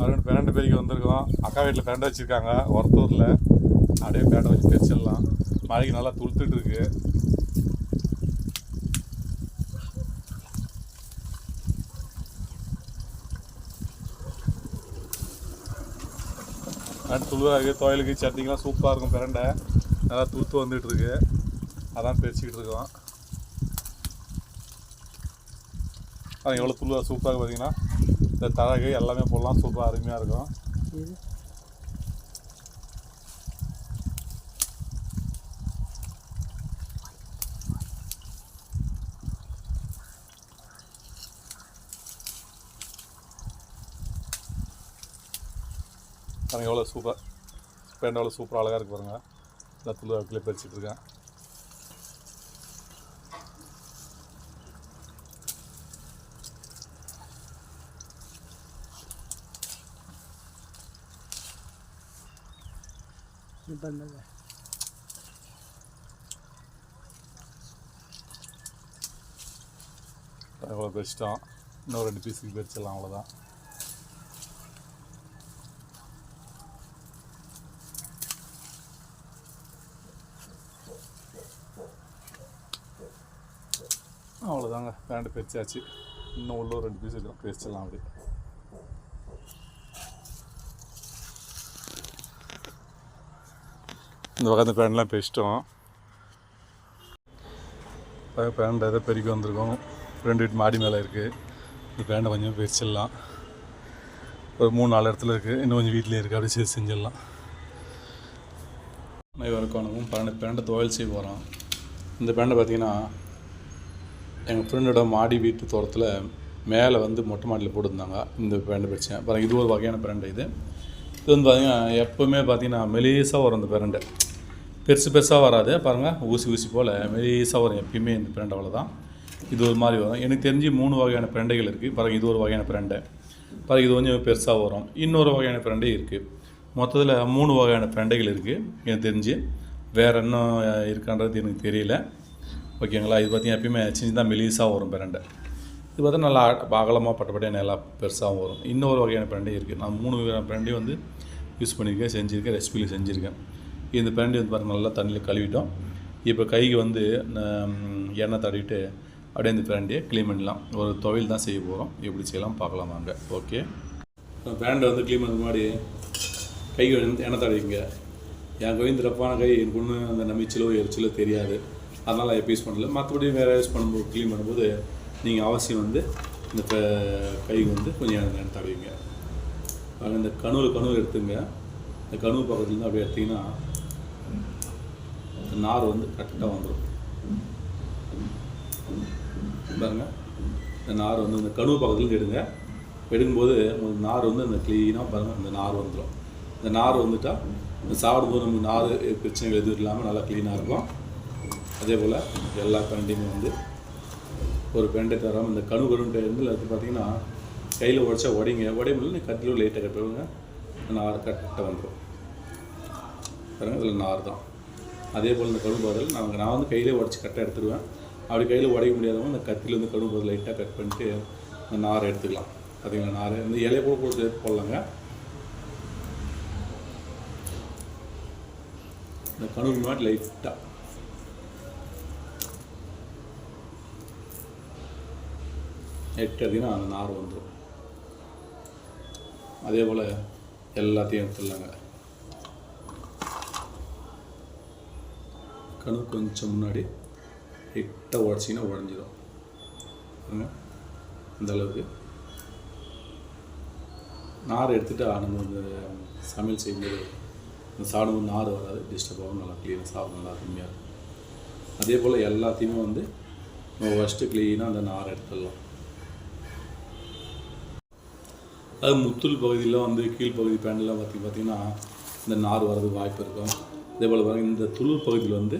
மறுபடியும் பன்னெண்டு பேருக்கு வந்திருக்கோம். அக்கா வீட்டில் பேண்டை வச்சுருக்காங்க. ஒருத்தூரில். அப்படியே பேண்டை வச்சு தெரிச்சிடலாம் மழைக்கு நல்லா துளுத்துட்டு இருக்கு. நல்ல இருக்குது துவையலுக்கு சட்னிக்கெலாம் சூப்பராக இருக்கும் பிரண்டை நல்லா துளுத்து வந்துட்டுருக்கு அதான் பிரிச்சுக்கிட்டு இருக்கோம். அது எவ்வளோ துளுவாக சூப்பராக பார்த்தீங்கன்னா இந்த தழகு எல்லாமே போடலாம். சூப்பராக அருமையாக இருக்கும். எவ்வளோ சூப்பர். பேண்ட் எவ்வளோ சூப்பராக அழகாக இருக்கு பாருங்க. இந்த துளு அப்படியே பறிச்சிட்டு இருக்கேன் பண்ணுங்க எவ்வளோ இன்னும் ரெண்டு பீஸுக்கு பிரிச்சிடலாம் அவ்வளோதான். அவ்வளோதாங்க பேண்ட் பிரிச்சாச்சு. இன்னும் உள்ள ரெண்டு பீஸ் இருக்கும் பிரிச்சிடலாம் அப்படி இந்த பக்கத்து பேண்ட்லாம் பேசிட்டோம். பேண்ட் எதை பெருக்கி வந்திருக்கோம். ரெண்டு வீட்டு மாடி மேலே இருக்குது இந்த பேண்டை கொஞ்சம் பிரிச்சிடலாம் ஒரு மூணு நாலு இடத்துல இருக்குது இன்னும் கொஞ்சம் வீட்டிலே இருக்குது அப்படி சரி செஞ்சிடலாம். அனைவருக்கும் வணக்கம் பன்னெண்டு பேண்டை துவையல் செய்ய போகிறோம் இந்த பேண்டை பார்த்தீங்கன்னா எங்கள் ஃப்ரெண்டோட மாடி வீட்டு தோட்டத்தில் மேலே வந்து மொட்டை மாடியில் போட்டிருந்தாங்க. இந்த பேண்டை பிடிச்சேன் பாருங்கள் இது ஒரு வகையான பிரண்டை இது. இது வந்து பார்த்தீங்கன்னா எப்போவுமே பார்த்தீங்கன்னா மெலேசாக வரும் அந்த பிரண்டை பெருசு பெருசாக வராது. பாருங்கள் ஊசி ஊசி போல் மெலிசாக வரும் எப்பயுமே இந்த பிரண்டை அவ்வளோதான் இது ஒரு மாதிரி வரும். எனக்கு தெரிஞ்சு மூணு வகையான பிரண்டைகள் இருக்குது பாருங்கள் இது ஒரு வகையான பிரண்டை பாருங்க இது கொஞ்சம் பெருசாக வரும். இன்னொரு வகையான பிரண்டை இருக்குது மொத்தத்தில் மூணு வகையான பிரண்டைகள் இருக்குது எனக்கு தெரிஞ்சு. வேறு என்ன இருக்கான்றது எனக்கு தெரியல. ஓகேங்களா? இது பார்த்தீங்கன்னா எப்பயுமே சின்னதாக மெலிசாக வரும் பிரண்டை இது பார்த்தா நல்லா அகலமாக பட்டப்படியாக நல்லா பெருசாகவும் வரும். இன்னொரு வகையான பிரண்டை இருக்குது நான் மூணு வகையான பிரண்டை வந்து யூஸ் பண்ணியிருக்கேன் செஞ்சுருக்கேன் ரெசிபியில் செஞ்சுருக்கேன். இந்த பிரண்டி வந்து பாருங்கள் நல்லா தண்ணியில் கழுவிட்டோம். இப்போ கைக்கு வந்து எண்ணெய் தடவிட்டு அப்படியே இந்த பிரண்டையை க்ளீன் பண்ணிடலாம். ஒரு துவையல் தான் செய்ய போகிறோம் எப்படி செய்யலாம் பார்க்கலாம் வாங்க. ஓகே. பேண்டை வந்து க்ளீன் பண்ண முன்னாடி கைக்கு வந்து எண்ணெய் தடவிங்க என் கை இந்த ரப்பான கை. எனக்கு ஒன்றும் அந்த நமிச்சலோ எரிச்சலோ தெரியாது. அதனால் எப்போ யூஸ் பண்ணல. மற்றபடி வேறு யூஸ் பண்ணும்போது க்ளீன் பண்ணும்போது நீங்கள் அவசியம் வந்து இந்த ப- கைக்கு வந்து கொஞ்சம் எண்ணெய் தடவிங்க. இந்த கனவு கனவு எடுத்துங்க. இந்த கனவு பக்கத்துலேருந்து அப்படியே எடுத்திங்கன்னா இந்த நார் வந்து கரெக்டாக வந்துடும் பாருங்க. இந்த நார் வந்து இந்த கனவு பக்கத்துலேருந்து எடுங்க. எடுக்கும்போது உங்களுக்கு நார் வந்து இந்த க்ளீனாக பாருங்கள் இந்த நார் வந்துடும் இந்த நார் வந்துட்டால் இந்த சாப்பிடும்போது நமக்கு நார் பிரச்சனைகள் எதுவும் இல்லாமல் நல்லா க்ளீனாக இருக்கும். அதே போல் எல்லா பெண்டையுமே வந்து ஒரு பெண்டை தராமல் இந்த கணு கருண்டை இருந்து அது பார்த்தீங்கன்னா கையில் உடச்சா உடைங்க. உடைய முடியல கத்திலோ லைட்டாக கட்டுவாங்க நார் கரெக்டாக வந்துடும் பாருங்கள் இதில் நார் தான். அதே போல் இந்த கடுகு பதில் நான் நான் வந்து கையிலே உடச்சி கட்டாக எடுத்துருவேன். அப்படி கையில் உடைக்க முடியாதவங்க இந்த கத்தியில் வந்து கடுகு பதில் லைட்டாக கட் பண்ணிட்டு இந்த நாரை எடுத்துக்கலாம். பார்த்தீங்களா நாரை? இந்த இலையை கூட போட்டு போடலாங்க. இந்த கணுகு மாதிரி லைட்டாக எட்டு அந்த நார் வந்துடும் அதே போல் எல்லாத்தையும் எடுத்துடலாங்க. கணு கொஞ்சம் முன்னாடி லைட்டாக உடச்சிங்கன்னா உடஞ்சிடும் அந்தளவுக்கு இந்த அளவுக்கு. நார் எடுத்துகிட்டு நம்ம இந்த சமையல் செய்யும்போது இந்த சாப்பிடும்போது நார் வராது டிஸ்டர்ப் ஆகும் நல்லா க்ளீனாக சாப்பிட நல்லா அருமையாக இருக்கும். அதே போல் எல்லாத்தையுமே வந்து நம்ம ஃபஸ்ட்டு க்ளீனாக அந்த நார் எடுத்துடலாம். அது முத்துல் பகுதியில் வந்து கீழ்ப்பகுதி பேண்டெலாம் பார்த்தி பார்த்திங்கன்னா இந்த நார் வர்றதுக்கு வாய்ப்பு இருக்கும். அதே போல் பாருங்க இந்த துளிர் பகுதியில் வந்து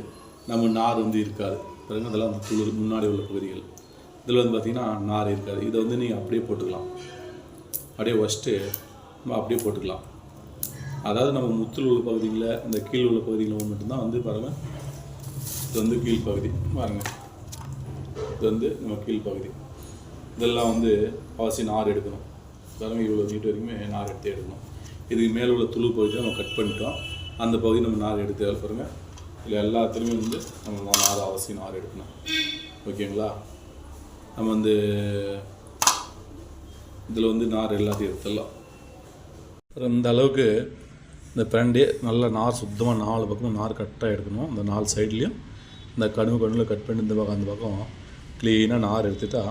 நம்ம நார் வந்து இருக்காது. பாருங்க அதெல்லாம் அந்த துளிர் முன்னாடி உள்ள பகுதிகள். இதில் வந்து பார்த்திங்கன்னா நார் இருக்காது. இதை வந்து நீங்கள் அப்படியே போட்டுக்கலாம். அப்படியே வச்சுட்டு நம்ம அப்படியே போட்டுக்கலாம். அதாவது நம்ம முத்தில் உள்ள பகுதியில் இந்த கீழ் உள்ள பகுதிகளில் மட்டும்தான் வந்து பாருங்கள் இது வந்து கீழ்ப்பகுதி பாருங்கள் இது வந்து நம்ம கீழ்ப்பகுதி இதெல்லாம் வந்து அவசியம் நார் எடுக்கணும். பாருங்கள் இவ்வளோ நீட்டு வரைக்குமே நார் எடுத்து எடுக்கணும். இதுக்கு மேலே உள்ள துளு பகுதியை நம்ம கட் பண்ணிட்டோம். அந்த பகுதி நம்ம நார் எடுத்து பாருங்கள் இல்லை எல்லாத்துலேயுமே வந்து நம்ம நார் அவசியம் நார் எடுக்கணும். ஓகேங்களா? நம்ம வந்து இதில் வந்து நார் எல்லாத்தையும் எடுத்துடலாம். அப்புறம் இந்த அளவுக்கு இந்த பிரண்டே நல்லா நார் சுத்தமாக நாலு பக்கம் நார் கட்டாக எடுக்கணும். அந்த நாலு சைட்லேயும் இந்த கடுகு கண்ணில் கட் பண்ணி இந்த பக்கம் அந்த பக்கம் க்ளீனாக நார் எடுத்துட்டா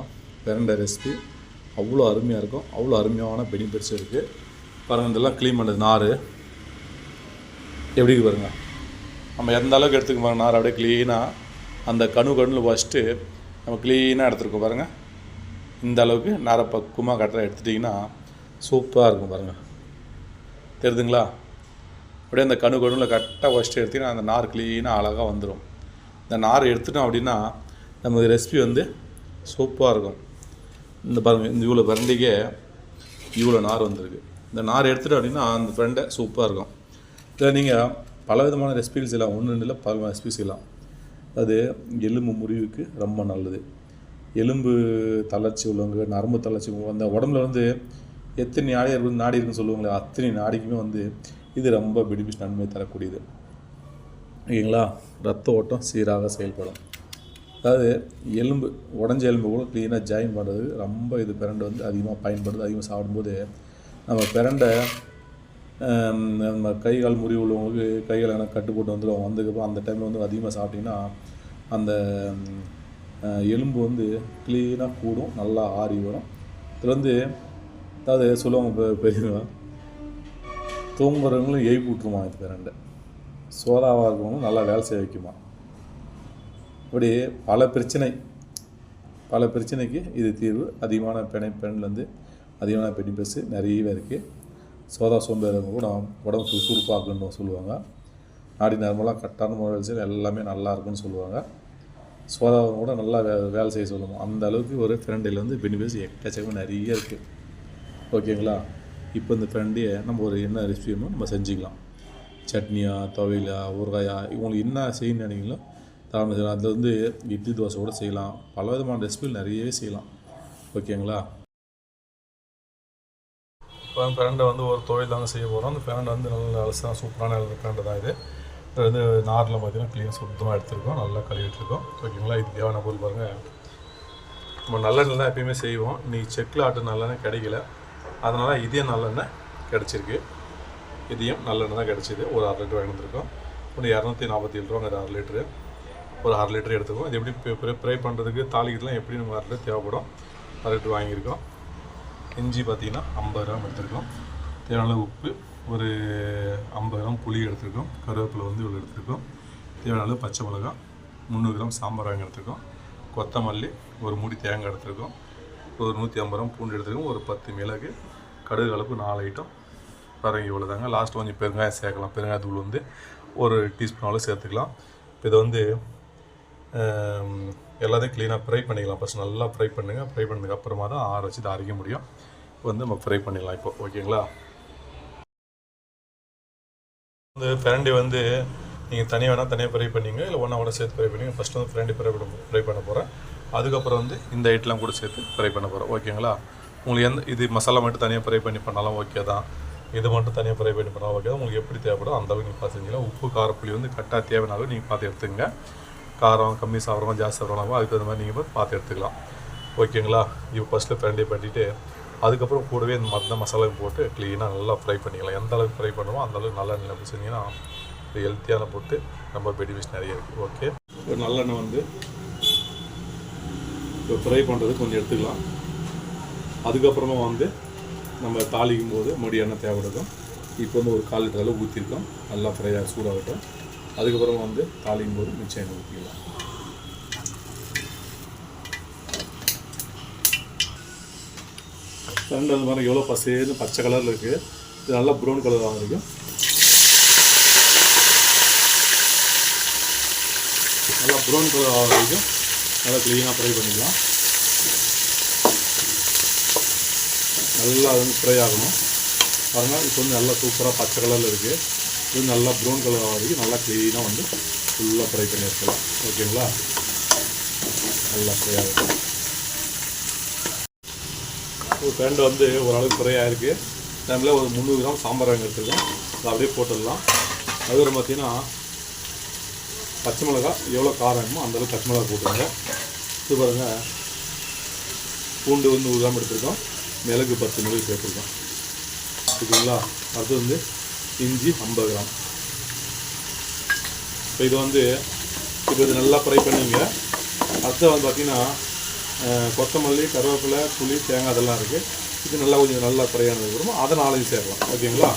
பிரண்டை ரெசிபி அவ்வளோ அருமையாக இருக்கும். அவ்வளோ அருமையான பெனிஃபிட்ஸ் இருக்குது பாருங்கள் இதெல்லாம் க்ளீன் பண்ணுறது நார். எப்படி பாருங்கள் நம்ம எந்த அளவுக்கு எடுத்துக்க பாருங்க நார் அப்படியே க்ளீனாக அந்த கணு கண்ணில் ஃபஸ்ட்டு நம்ம க்ளீனாக எடுத்துருக்கோம் பாருங்கள் இந்த அளவுக்கு நாரை பக்குவமாக கரெக்டாக எடுத்துட்டிங்கன்னா சூப்பராக இருக்கும் பாருங்கள் தெரியுதுங்களா அப்படியே அந்த கணு கணுவில் கரெக்டாக ஃபஸ்ட்டு எடுத்திங்கன்னா அந்த நார் க்ளீனாக அழகாக வந்துடும் இந்த நார் எடுத்துட்டோம் அப்படின்னா நமக்கு ரெசிபி வந்து சூப்பராக இருக்கும். இந்த பாருங்கள் இந்த இவ்வளோ பிரண்டிக்கே இவ்வளோ நார் வந்திருக்கு. இந்த நார் எடுத்துட்டோம் அப்படின்னா அந்த ஃப்ரெண்டை சூப்பராக இருக்கும். இதில் நீங்கள் பல விதமான ரெசிபிகள் செய்யலாம். ஒன்று இல்லை பல ரெசிபி செய்யலாம். அது எலும்பு முறிவுக்கு ரொம்ப நல்லது. எலும்பு தளர்ச்சி உள்ளவங்க நரம்பு தளர்ச்சி அந்த உடம்புல வந்து எத்தனை நாடி இருக்கு நாடி இருக்குன்னு சொல்லுவாங்களே அத்தனை நாடிக்குமே வந்து இது ரொம்ப பெனிஃபிட் நன்மை தரக்கூடியது. ஓகேங்களா? ரத்த ஓட்டம் சீராக செயல்படும். அதாவது எலும்பு உடஞ்ச எலும்பு கூட க்ளீனாக ஜாயின் பண்ணுறது ரொம்ப இது பிரண்டை வந்து அதிகமாக பயன்படுது அதிகமாக சாப்பிடும்போது நம்ம பிரண்டை நம்ம கை கால் முறிவு உள்ளவங்களுக்கு கைகள் எனக்கு கட்டு போட்டு வந்துடும் வந்ததுக்கப்புறம் அந்த டைமில் வந்து அதிகமாக சாப்பிட்டிங்கன்னா அந்த எலும்பு வந்து க்ளீனாக கூடும் நல்லா ஆறி வரும் இதில் வந்து அதாவது சொல்லுவாங்க பெ- பெரியவங்க தூங்குறவங்களும் எய்ப்பு விட்டுருமா இது ரெண்டு சோதாவாக இருக்கவங்களும் நல்லா வேலை செய்ய வைக்குமா இப்படி பல பிரச்சனை பல பிரச்சனைக்கு இது தீர்வு அதிகமான பெணை பெண்லேருந்து அதிகமான பெனிஃபிட்ஸ் நிறையவே இருக்குது சோதா சோம்பேறவங்க கூட உடம்பு சுறுசுறுப்பாக்குன்னு சொல்லுவாங்க. நாடி நார்மலாக கட்டான முறையில் செய்ய எல்லாமே நல்லா இருக்குன்னு சொல்லுவாங்க. சோதாவை கூட நல்லா வே வேலை செய்ய சொல்லுவோம் அந்த அளவுக்கு ஒரு ஃப்ரெண்டில் வந்து பெனிஃபிட்ஸ் எக்கச்சக்கமாக நிறைய இருக்குது ஓகேங்களா? இப்போ இந்த ஃப்ரெண்டையே நம்ம ஒரு என்ன ரெசிபி வேணுமோ நம்ம செஞ்சுக்கலாம். சட்னியா துவையிலா ஊறுகாயா இவங்களுக்கு என்ன செய்யணும்னு நினைக்கிறீங்களோ தாராளமாக செய்யலாம். அதில் வந்து இட்லி தோசை கூட செய்யலாம். பல விதமான ரெசிபிகள் நிறையவே செய்யலாம். ஓகேங்களா? இப்போ பிரண்டை வந்து ஒரு தொழில் தாங்க செய்ய போகிறோம் அந்த பிரண்டை வந்து நல்ல அலசாக சூப்பரான பிரண்டை தான் இது இது வந்து நாரில் பார்த்தீங்கன்னா க்ளீன் சுத்தமாக எடுத்துருக்கோம் நல்லா கழுவிட்டுருக்கோம் ஓகேங்களா இது தேவையான பொருள் பாருங்கள் நம்ம நல்லெண்ணெய் தான் எப்பயுமே செய்வோம் இன்னைக்கு செக்கில் ஆட்டு நல்லெண்ணெய் கிடைக்கல அதனால் இதே நல்லெண்ணெய் கிடச்சிருக்கு இதையும் நல்லெண்ணெய் தான் கிடச்சிது ஒரு அரை லிட்டர் வாங்கி வந்திருக்கோம் ஒன்று இரநூத்தி நாற்பத்தி ஏழு ரூபாங்க அரை லிட்டரு ஒரு அரை லிட்டர் எடுத்துக்கோம் இது எப்படி ப்ரை பண்ணுறதுக்கு தாளிக்கிறதுலாம் எப்படி நம்ம அரை லிட்டர் தேவைப்படும் அரை லிட்டர் வாங்கியிருக்கோம் இஞ்சி பார்த்தீங்கன்னா ஐம்பது கிராம் எடுத்துருக்கோம் தேவையான உப்பு ஒரு ஐம்பது கிராம் புளி எடுத்துருக்கோம் கருவேப்பிலை வந்து இவ்வளோ எடுத்துருக்கோம் தேவையான பச்சை மிளகாய் முந்நூறு கிராம் சாம்பார் வாங்கி எடுத்துருக்கோம் கொத்தமல்லி ஒரு மூடி தேங்காய் எடுத்துருக்கோம் ஒரு நூற்றி ஐம்பது கிராம் பூண்டு எடுத்துருக்கோம் ஒரு பத்து மிளகு கடுகு அளப்பு நாலு ஐட்டம். பரங்கி இவ்வளோ தாங்க லாஸ்ட் கொஞ்சம் பெருங்காயம் சேர்க்கலாம். பெருங்காயத்தூள் வந்து ஒரு டீஸ்பூன் அளவு சேர்த்துக்கலாம். இப்போ இதை வந்து எல்லாத்தையும் க்ளீனாக ஃப்ரை பண்ணிக்கலாம். ஃபஸ்ட் நல்லா ஃப்ரை பண்ணுங்கள் ஃப்ரை பண்ணதுக்கு அப்புறமா தான் ஆற வச்சு இதை அரைக்க முடியும். வந்து நம்ம ஃப்ரை பண்ணிடலாம் இப்போ ஓகேங்களா? வந்து பிரண்டி வந்து நீங்கள் தனியாக வேணால் தனியாக ஃப்ரை பண்ணிங்க இல்லை ஒன்றா கூட சேர்த்து ஃப்ரை பண்ணிங்க ஃபஸ்ட்டு வந்து பிரண்டி ஃப்ரை பண்ண ஃப்ரை பண்ண போகிறேன் அதுக்கப்புறம் வந்து இந்த ஐட்டெலாம் கூட சேர்த்து ஃப்ரை பண்ண போகிறேன் ஓகேங்களா? உங்களுக்கு எந்த இது மசாலா மட்டும் தனியாக ஃப்ரை பண்ணி பண்ணாலும் ஓகே தான். இது மட்டும் தனியாக ஃப்ரை பண்ணி பண்ணாலும் ஓகே தான். உங்களுக்கு எப்படி தேவைப்படும் அந்த அளவுக்கு நீங்கள் பார்த்து செஞ்சிக்கலாம் உப்பு காரப்புளி வந்து கரெக்டாக தேவையான அளவு நீங்கள் பார்த்து எடுத்துங்க காரம் கம்மி சாப்பிட்றோமா ஜாஸ்தி சாப்பிட்றோமா அதுக்கு தகுந்த மாதிரி நீங்கள் பார்த்து எடுத்துக்கலாம். ஓகேங்களா? இப்போ ஃபஸ்ட்டில் ஃப்ரெண்டே பண்ணிவிட்டு அதுக்கப்புறம் கூடவே இந்த மற்ற மசாலாவும் போட்டு க்ளீனாக நல்லா ஃப்ரை பண்ணிக்கலாம். எந்த அளவுக்கு ஃப்ரை பண்ணுவோம் அந்த அளவுக்கு நல்ல எண்ணெய் போட்டு செஞ்சீங்கன்னா இது ஹெல்த்தியான போட்டு ரொம்ப பெனிஃபிட்ஸ் நிறைய இருக்குது ஓகே ஒரு நல்லெண்ணெய் வந்து இப்போ ஃப்ரை பண்ணுறது கொஞ்சம் எடுத்துக்கலாம். அதுக்கப்புறமா வந்து நம்ம தாளிக்கும் போது மறுபடியும் எண்ணெய் தேவைப்படும். இப்போ வந்து ஒரு கால் லிட்டர் அளவு ஊற்றிருக்கோம் நல்லா ஃப்ரையாக சூடாகட்டும். அதுக்கப்புறமா வந்து தாளிக்கும் போது மிச்சம் எண்ணெய் ஊற்றிக்கலாம் ரெண்டு அந்த மாதிரி எவ்வளோ பசேன்னு பச்சை கலரில் இருக்குது இது நல்லா ப்ரௌன் கலர் ஆக நல்லா ப்ரௌன் கலர் ஆக வரைக்கும் நல்லா க்ளீனாக ஃப்ரை பண்ணிக்கலாம். நல்லா அது வந்து ஃப்ரை ஆகணும். பாருங்கள் இப்போ வந்து நல்லா சூப்பராக பச்சை கலரில் இருக்குது இது நல்லா ப்ரௌன் கலர் ஆகிருக்கு வரைக்கும் நல்லா க்ளீனாக வந்து ஃபுல்லாக ஃப்ரை பண்ணி எடுத்துக்கலாம் ஓகேங்களா நல்லா ஃப்ரை ஆகும் ஒரு பேண்ட் வந்து ஓரளவுக்கு குறையாக இருக்குது டைமில் ஒரு முந்நூறு கிராம் சாம்பார் வாங்கி எடுத்துருக்கோம் அதை அப்படியே போட்டுடலாம். அதுக்கப்புறம் பார்த்தீங்கன்னா பச்சை மிளகா எவ்வளோ காரம் வேணுமோ அந்தளவுக்கு பச்சை மிளகா போட்டுருங்க இது பாருங்கள் பூண்டு வந்து நூறு கிராம் எடுத்துருக்கோம். மிளகு பத்து மிளகு சேர்த்துருக்கோம். ஓகேங்களா அடுத்து வந்து இஞ்சி ஐம்பது கிராம். இப்போ இது வந்து இப்போ இது நல்லா ஃப்ரை பண்ணுவீங்க அடுத்து வந்து பார்த்திங்கன்னா கொத்தமல்லி கருவேப்பிலை புளி தேங்காய் அதெல்லாம் இருக்குது இது நல்லா கொஞ்சம் நல்லா ஃப்ரை ஆனதுக்கப்புறம் அதை நாளைக்கு சேர்க்கலாம். ஓகேங்களா?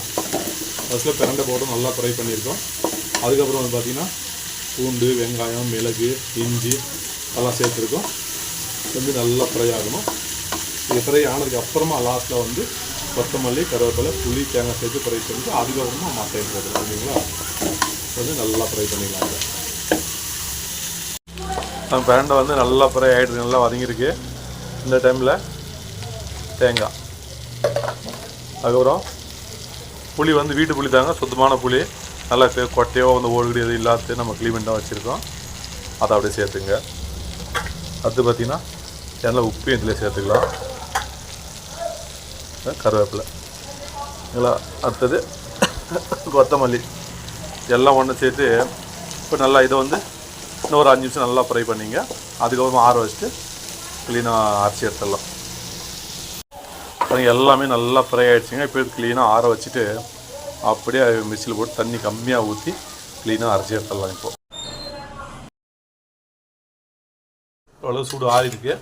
ஃபஸ்ட்டில் பிரண்டை போட்டு நல்லா ஃப்ரை பண்ணியிருக்கோம். அதுக்கப்புறம் வந்து பார்த்திங்கன்னா பூண்டு வெங்காயம் மிளகு இஞ்சி அதெல்லாம் சேர்த்துருக்கோம். வந்து நல்லா ஃப்ரை ஆகணும். இது ஃப்ரை ஆனதுக்கு அப்புறமா லாஸ்ட்டில் வந்து கொத்தமல்லி கருவேப்பிலை புளி தேங்காய் சேர்த்து ஃப்ரை பண்ணிட்டு அதுக்கப்புறமா மட்டன் போட்டுருக்கோம் ஓகேங்களா? வந்து நல்லா ஃப்ரை பண்ணிக்கலாம். நம்ம பிரண்டை வந்து நல்லா ஃப்ரை ஆகிடுது நல்லா வதங்கியிருக்கு. இந்த டைமில் தேங்காய். அதுக்கப்புறம் புளி வந்து வீட்டு புளி தாங்க சுத்தமான புளி. நல்லா கொட்டையோ வந்து ஓடுகடி எதுவும் இல்லாத நம்ம க்ளீமெண்ட்டாக வச்சுருக்கோம். அதை அப்படியே சேர்த்துங்க அடுத்து பார்த்தீங்கன்னா எண்ணெய் உப்பையும் இதில் சேர்த்துக்கலாம். கருவேப்பிலை. இல்லைங்களா அடுத்தது கொத்தமல்லி. எல்லாம் ஒன்று சேர்த்து இப்போ நல்லா இதை வந்து இன்னும் ஒரு அஞ்சு நிமிஷம் நல்லா ஃப்ரை பண்ணிங்க. அதுக்கப்புறமா ஆற வச்சுட்டு க்ளீனாக அரைச்சி எடுத்துடலாம். எல்லாமே நல்லா ஃப்ரை ஆகிடுச்சிங்க இப்போ க்ளீனாக ஆற வச்சுட்டு அப்படியே மிக்சியில் போட்டு தண்ணி கம்மியாக ஊற்றி க்ளீனாக அரைச்சி எடுத்துடலாம் இப்போது அவ்வளோ சூடு ஆறிருக்கு.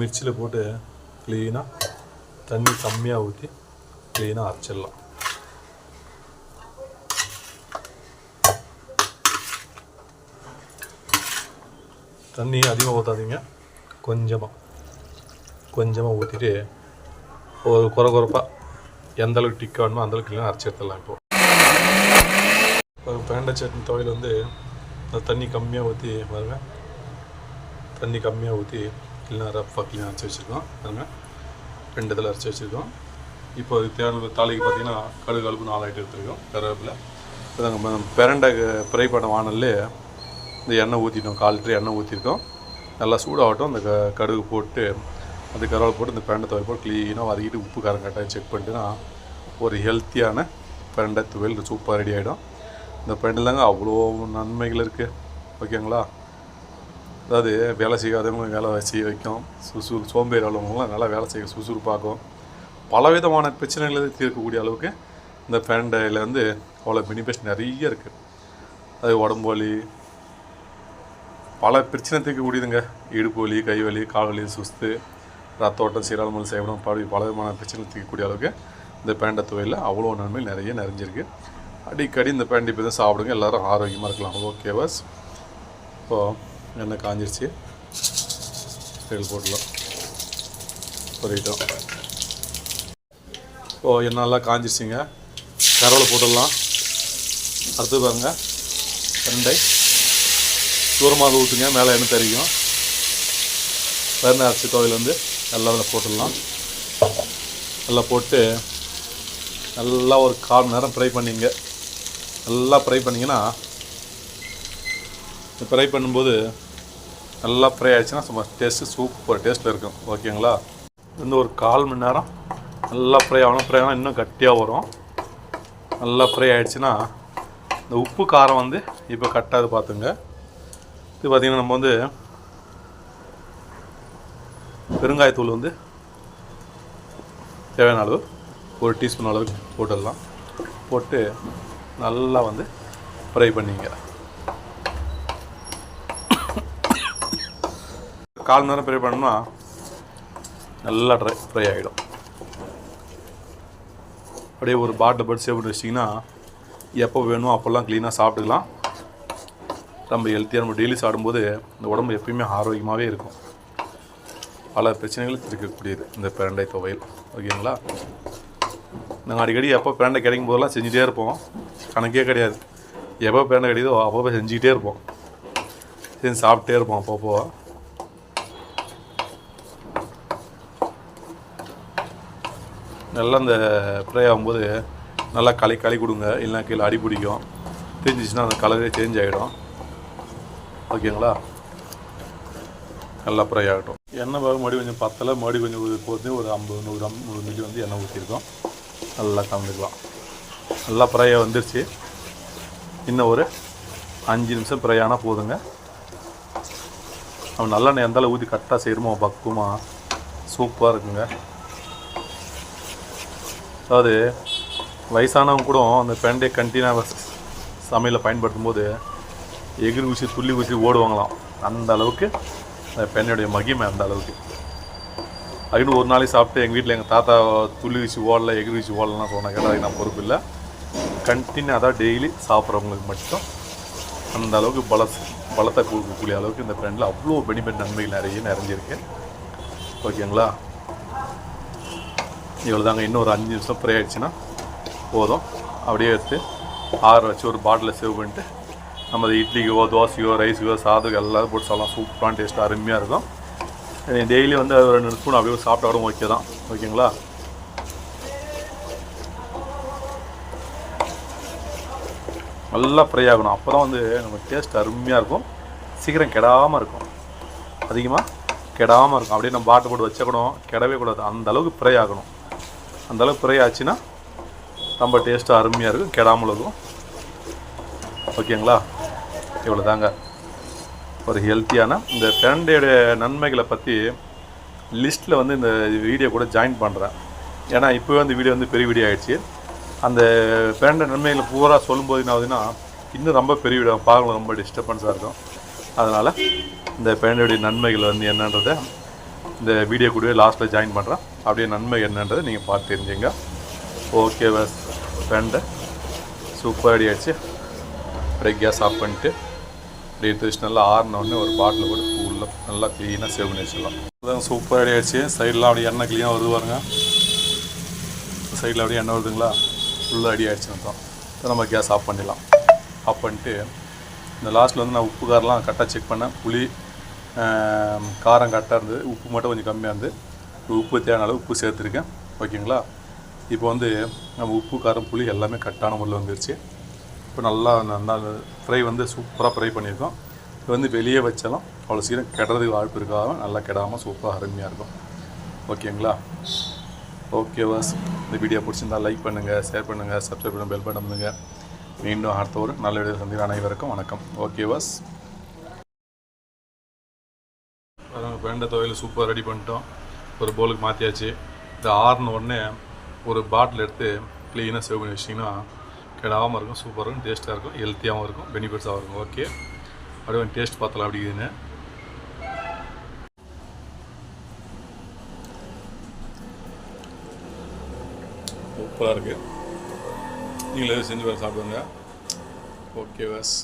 மிக்சியில் போட்டு க்ளீனாக தண்ணி கம்மியாக ஊற்றி க்ளீனாக அரைச்சிடலாம். தண்ணி அதிகமாக ஊற்றாதீங்க கொஞ்சமாக கொஞ்சமாக ஊற்றிட்டு ஒரு குறை குறைப்பாக எந்த அளவுக்கு டிக் வேணுமோ அந்தளவுக்கு இல்லைனா அரைச்சி எடுத்துடலாம் இப்போது ஒரு பேண்டை சட்னி துவையில் வந்து அந்த தண்ணி கம்மியாக ஊற்றி பாருங்கள் தண்ணி கம்மியாக ஊற்றி இல்லைனா ரஃபாக க்ளீனாக அரைச்சி வச்சுருக்கோம். பாருங்கள் ரெண்டு இதில் அரைச்சி வச்சுருக்கோம். இப்போ அதுக்கு தேவையான தாளிக்கு பார்த்தீங்கன்னா கடுகு கழுப்பு நாலு எடுத்துருக்கோம். கருவேப்பில். இப்போ நாங்கள் பிரண்டை ஃப்ரை பண்ண வானல்லே இந்த எண்ணெய் ஊற்றிட்டோம் கால் லிட்டர் எண்ணெய் ஊற்றிருக்கோம் நல்லா சூடாகட்டும். அந்த க கடுகு போட்டு அந்த கருவாள் போட்டு இந்த பேண்டை துவையல் போட்டு க்ளீனாக வதக்கிட்டு உப்பு காரம் கட்டாயம் செக் பண்ணிட்டுனா ஒரு ஹெல்த்தியான பேண்டை துவையல் சூப்பராக ரெடி ஆகிடும் இந்த பேண்டில்தாங்க அவ்வளோ நன்மைகள் இருக்குது ஓகேங்களா? அதாவது வேலை செய்யாதவங்க வேலை செய்ய வைக்கும். சுசு சோம்பேறி உள்ளவங்களாம் நல்லா வேலை செய்ய சுறுசுறுப்பாக்கும் பலவிதமான பிரச்சனைகளை தீர்க்கக்கூடிய அளவுக்கு இந்த பேண்டையில் வந்து அவ்வளோ பெனிஃபிட்ஸ் நிறைய இருக்குது அது உடம்பு வலி பல பிரச்சனை தீர்க்கக்கூடியதுங்க இடுப்பு வலி கை வலி கால் வலி சுஸ்து ரத்த ஓட்டம் சீராளமல் செய்யணும் பல பல விதமான பிரச்சனை தீர்க்கக்கூடிய அளவுக்கு இந்த பேண்டை துவையில் அவ்வளோ நன்மை நிறைய நிறைஞ்சிருக்கு. அடிக்கடி இந்த பேண்ட் இப்போ தான் சாப்பிடுங்க. எல்லோரும் ஆரோக்கியமாக இருக்கலாம். ஓகே வாஸ் இப்போது எண்ணெய் காஞ்சிருச்சு. தேல் போட்டலாம் பொரிட்டோம் ஓ எண்ணெய் நல்லா காஞ்சிருச்சுங்க. கரவலை போட்டுடலாம். அடுத்து பாருங்கள் ரெண்டை தூரமாக ஊற்றுங்க மேலே எண்ணெய் தெரியும் வெண்ணெய் அரைச்சி துவையில் வந்து எல்லாம் அதில் போட்டுடலாம். நல்லா போட்டு நல்லா ஒரு கால் மணி நேரம் ஃப்ரை பண்ணிங்க. நல்லா ஃப்ரை பண்ணிங்கன்னா ஃப்ரை பண்ணும்போது நல்லா ஃப்ரை ஆகிடுச்சுன்னா சும்மா டேஸ்ட்டு சூப்பர் டேஸ்ட்டில் இருக்கும். ஓகேங்களா இன்னும் ஒரு கால் மணி நேரம் நல்லா ஃப்ரை ஆகணும். ஃப்ரை ஆனால் இன்னும் கட்டியாக வரும். நல்லா ஃப்ரை ஆகிடுச்சுன்னா இந்த உப்பு காரம் வந்து இப்போ கட்டாது பார்த்துங்க இது பார்த்திங்கன்னா நம்ம வந்து பெருங்காயத்தூள் வந்து தேவையான அளவு ஒரு டீஸ்பூன் அளவுக்கு போட்டுடலாம். போட்டு நல்லா வந்து ஃப்ரை பண்ணிங்க. கால் நேரம் ஃப்ரை பண்ணோம்னா நல்லா ட்ரை ஃப்ரை ஆகிடும் அப்படியே ஒரு பாட்டில் போட்டு சேவ் பண்ணி வச்சிட்டிங்கன்னா எப்போ வேணும் அப்போல்லாம் க்ளீனாக சாப்பிட்டுக்கலாம். நம்ம ஹெல்த்தியாக நம்ம டெய்லி சாப்பிடும்போது இந்த உடம்பு எப்பயுமே ஆரோக்கியமாகவே இருக்கும். பல பிரச்சனைகள் இருக்கக்கூடியது. இந்த பிரண்டை துவையல். ஓகேங்களா? நாங்கள் அடிக்கடி எப்போ பிரண்டை கிடைக்கும் போதெல்லாம் செஞ்சுட்டே இருப்போம். கணக்கே கிடையாது. எப்போ பிரண்டை கிடைக்குதோ அப்பப்போ செஞ்சுக்கிட்டே இருப்போம். செஞ்சு சாப்பிட்டே இருப்போம் அப்பப்போ. நல்லா அந்த ஃப்ரை ஆகும்போது நல்லா களி களி கொடுங்க. இல்லைனா கீழே அடி பிடிக்கும். தெரிஞ்சிச்சுன்னா அந்த கலரே சேஞ்ச் ஆகிடும் ஓகேங்களா? நல்லா ஃப்ரை ஆகட்டும். எண்ணெய் பாகு மறுபடியும் கொஞ்சம் பத்தலை மறுபடியும் கொஞ்சம் போகிறது போட்டு ஒரு ஐம்பது நூறு கிராம் நூறு மில்லி வந்து எண்ணெய் ஊற்றிருக்கோம் நல்லா கலந்துக்கலாம். நல்லா ஃப்ரையாக வந்துருச்சு. இன்னும் ஒரு அஞ்சு நிமிஷம் ஃப்ரை ஆனால் போதுங்க. அவன் நல்லெண்ணெய் எந்த ஊற்றி கரெக்டாக செய்கிறோமோ பக்குவமாக சூப்பராக இருக்குங்க. அதாவது வயசானவங்க கூட அந்த பெண்டையை கண்டினியூ சமையலை பயன்படுத்தும் போது எகிர் ஊசி துள்ளி ஊசி ஓடுவாங்களாம். அந்த அளவுக்கு அந்த பெண்ணுடைய மகிமை அந்த அளவுக்கு. அதுன்னு ஒரு நாளைக்கு சாப்பிட்டு எங்கள் வீட்டில் எங்கள் தாத்தா துள்ளி ஊசி ஓடல எகிர் ஊசி ஓடலாம் சொன்னாங்க அதுக்கு நான் பொறுப்பு இல்லை. கண்டினியூ அதான் டெய்லி சாப்பிட்றவங்களுக்கு மட்டும் அந்த அளவுக்கு பல பலத்தை கொடுக்கக்கூடிய அளவுக்கு இந்த ப்ராண்டில் அவ்வளோ பெனிஃபிட் நன்மைகள் நிறைய நிறைஞ்சிருக்கு. ஓகேங்களா? இவ்வளோ தாங்க இன்னும் ஒரு அஞ்சு நிமிஷம் ப்ரே ஆயிடுச்சுன்னா போதும். அப்படியே எடுத்து ஆற வச்சு ஒரு பாட்டிலில் சேவ் பண்ணிட்டு நம்ம இட்லிக்கோ தோசையோ ரைஸுக்கோ சாதத்துக்கு எல்லாரும் போட்டு சாப்பிடலாம். சூப்பரான டேஸ்ட் அருமையாக இருக்கும். டெய்லி வந்து ஒரு ரெண்டு ஸ்பூன் அப்படியே சாப்பிட்டா கூட ஓகே தான் ஓகேங்களா நல்லா ஃப்ரை ஆகணும். அப்போ தான் வந்து நம்ம டேஸ்ட் அருமையாக இருக்கும். சீக்கிரம் கெடாமல் இருக்கும். அதிகமாக கெடாமல் இருக்கும். அப்படியே நம்ம பாட்டு போட்டு வச்சக்கணும். கெடவே கூடாது. அந்த அளவுக்கு ஃப்ரை ஆகணும். அந்த அளவுக்கு ஃப்ரை ஆச்சுன்னா ரொம்ப டேஸ்ட்டு அருமையாக இருக்கும். கெடாமல் இருக்கும். ஓகேங்களா இவ்வளோ தாங்க ஒரு ஹெல்த்தியான இந்த பிரண்டையோடைய நன்மைகளை பற்றி லிஸ்ட்டில் வந்து இந்த வீடியோ கூட ஜாயின் பண்ணுறேன் ஏன்னா இப்போவே அந்த வீடியோ வந்து பெரிய வீடியோ ஆகிடுச்சு அந்த பிரண்டை நன்மைகளை பூரா சொல்லும்போது என்ன ஆகுதுன்னா இன்னும் ரொம்ப பெரிய வீடியோ பார்க்கலாம் ரொம்ப டிஸ்டர்பன்ஸாக இருக்கும். அதனால் இந்த பிரண்டையுடைய நன்மைகள் வந்து என்னன்றதை இந்த வீடியோ கூடவே லாஸ்ட்டில் ஜாயின் பண்ணுறேன் அப்படியே நன்மை என்னன்றதை நீங்கள் பார்த்து தெரிஞ்சுங்க. ஓகே பஸ் ஃப்ரெண்டு சூப்பர் அடி அப்படியே கேஸ் ஆஃப் பண்ணிட்டு அப்படியே எடுத்து நல்லா ஆறினோடனே ஒரு பாட்டில் போட்டு ஃபுல்லாக நல்லா க்ளீனாக சேவ் பண்ணி வச்சிடலாம். அதான் சூப்பர் அடி ஆயிடுச்சு. சைடெலாம் அப்படியே எண்ணெய் க்ளீனாக வருது பாருங்க. சைடில் அப்படியே எண்ணெய் வருதுங்களா? ஃபுல்லாக அடி ஆகிடுச்சுன்னு மொத்தம். நம்ம கேஸ் ஆஃப் பண்ணிடலாம். ஆஃப் பண்ணிட்டு இந்த லாஸ்ட்டில் வந்து நான் உப்பு காரெலாம் கரெக்டாக செக் பண்ணேன். புளி காரம் கரெக்டாக இருந்தது. உப்பு மட்டும் கொஞ்சம் கம்மியாக இருந்து உப்பு தேவையான அளவு உப்பு சேர்த்துருக்கேன். ஓகேங்களா இப்போ வந்து நம்ம உப்பு காரம் புளி எல்லாமே கரெக்டான முறையில் வந்துருச்சு. இப்போ நல்லா நல்லா ஃப்ரை வந்து சூப்பராக ஃப்ரை பண்ணியிருக்கோம். இது வந்து வெளியே வச்சாலும் அவ்வளோ சீக்கிரம் கெடுறதுக்கு வாய்ப்பு இருக்காம நல்லா கெடாமல் சூப்பராக அருமையாக இருக்கும். ஓகேங்களா? ஓகே வாஸ் இந்த வீடியோ பிடிச்சிருந்தா லைக் பண்ணுங்கள் ஷேர் பண்ணுங்கள் சப்ஸ்கிரைப் பண்ணுங்கள் பெல் பட்டன் பண்ணுங்கள் மீண்டும் அடுத்த ஒரு நல்ல வீடியோ சந்திக்கிற அனைவருக்கும் வணக்கம். ஓகே வாஸ் வெண்டை துவையல் சூப்பராக ரெடி பண்ணிட்டோம். ஒரு பவுலுக்கு மாற்றியாச்சு இந்த ஆறுன உடனே ஒரு பாட்டில் எடுத்து க்ளீனாக சேவ் பண்ணி வச்சிங்கன்னா கெடாமல் இருக்கும் சூப்பராக இருக்கும் டேஸ்ட்டாக இருக்கும் ஹெல்த்தியாகவும் இருக்கும் பெனிஃபிட்ஸாகவும் இருக்கும். ஓகே அப்படியே டேஸ்ட் பார்த்தலாம் அப்படிங்குதுன்னு சூப்பராக இருக்குது நீங்களே செஞ்சு வேறு சாப்பிடுங்க. Okay was